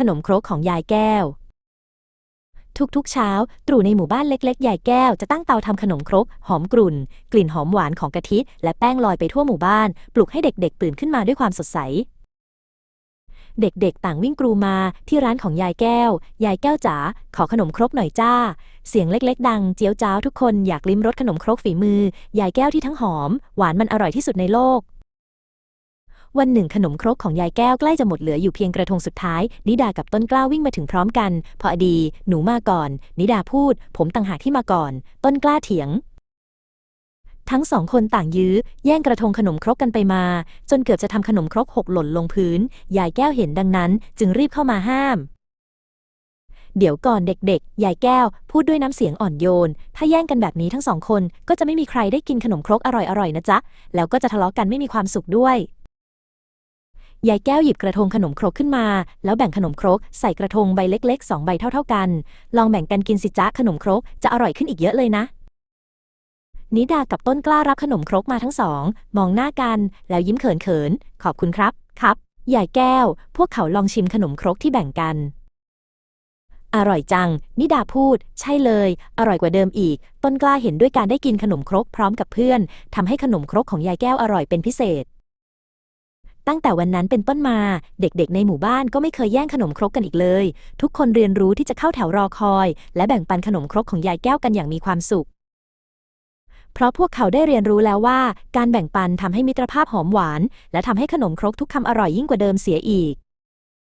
ขนมครกของยายแก้ว ทุกๆเช้า ตรู่ในหมู่บ้านเล็กๆ ยายแก้วจะตั้งเตาทำขนมครก หอมกรุ่น กลิ่นหอมหวานของกะทิ และแป้งลอยไปทั่วหมู่บ้าน ปลุกให้เด็กๆตื่นขึ้นมาด้วยความสดใสเด็กๆ ต่างวิ่งกรูมาที่ร้านของยายแก้ว ยายแก้วจ๋า ขอขนมครกหน่อยจ้า เสียงเล็กๆ ดัง เจียวจ้าวทุกคนอยากลิ้มรสขนมครกฝีมือ ยายแก้วที่ทั้งหอม หวานมันอร่อยที่สุดในโลก วันหนึ่งขนมครกของยายแก้วใกล้จะหมดเหลืออยู่เพียงกระทงสุดท้าย นิดากับต้นกล้าวิ่งมาถึงพร้อมกัน พอดี หนูมาก่อน นิดาพูด ผมต่างหากที่มาก่อน ต้นกล้าเถียง ทั้งสองคนต่างยื้อ แย่งกระทงขนมครกกันไปมา จนเกือบจะทำขนมครกหกหล่นลงพื้น ยายแก้วเห็นดังนั้น จึงรีบเข้ามาห้ามเดี๋ยวก่อนเด็กๆ ยายแก้ว พูดด้วยน้ำเสียงอ่อนโยน ถ้าแย่งกันแบบนี้ทั้งสองคน ก็จะไม่มีใครได้กินขนมครกอร่อยๆ นะจ๊ะ แล้วก็จะทะเลาะกันไม่มีความสุขด้วย ยายแก้วหยิบกระทงขนมครกขึ้นมา แล้วแบ่งขนมครกใส่กระทงใบเล็กๆสองใบเท่าๆกัน ลองแบ่งกันกินสิจ๊ะขนมครกจะอร่อยขึ้นอีกเยอะเลยนะนิดากับต้นกล้ารับขนมครกมาทั้งสอง มองหน้ากัน แล้วยิ้มเขินๆขอบคุณครับครับยายแก้ว พวกเขาลองชิมขนมครกที่แบ่งกัน อร่อยจัง นิดาพูด ใช่เลย อร่อยกว่าเดิมอีก ต้นกล้าเห็นด้วยการได้กินขนมครกพร้อมกับเพื่อนทำให้ขนมครกของยายแก้วอร่อยเป็นพิเศษ ตั้งแต่วันนั้นเป็นต้นมา เด็กๆ ในหมู่บ้านก็ไม่เคยแย่งขนมครกกันอีกเลย ทุกคนเรียนรู้ที่จะเข้าแถวรอคอย และแบ่งปันขนมครกของยายแก้วกันอย่างมีความสุข เพราะพวกเขาได้เรียนรู้แล้วว่า การแบ่งปันทำให้มิตรภาพหอมหวาน และทำให้ขนมครกทุกคำอร่อยยิ่งกว่าเดิมเสียอีก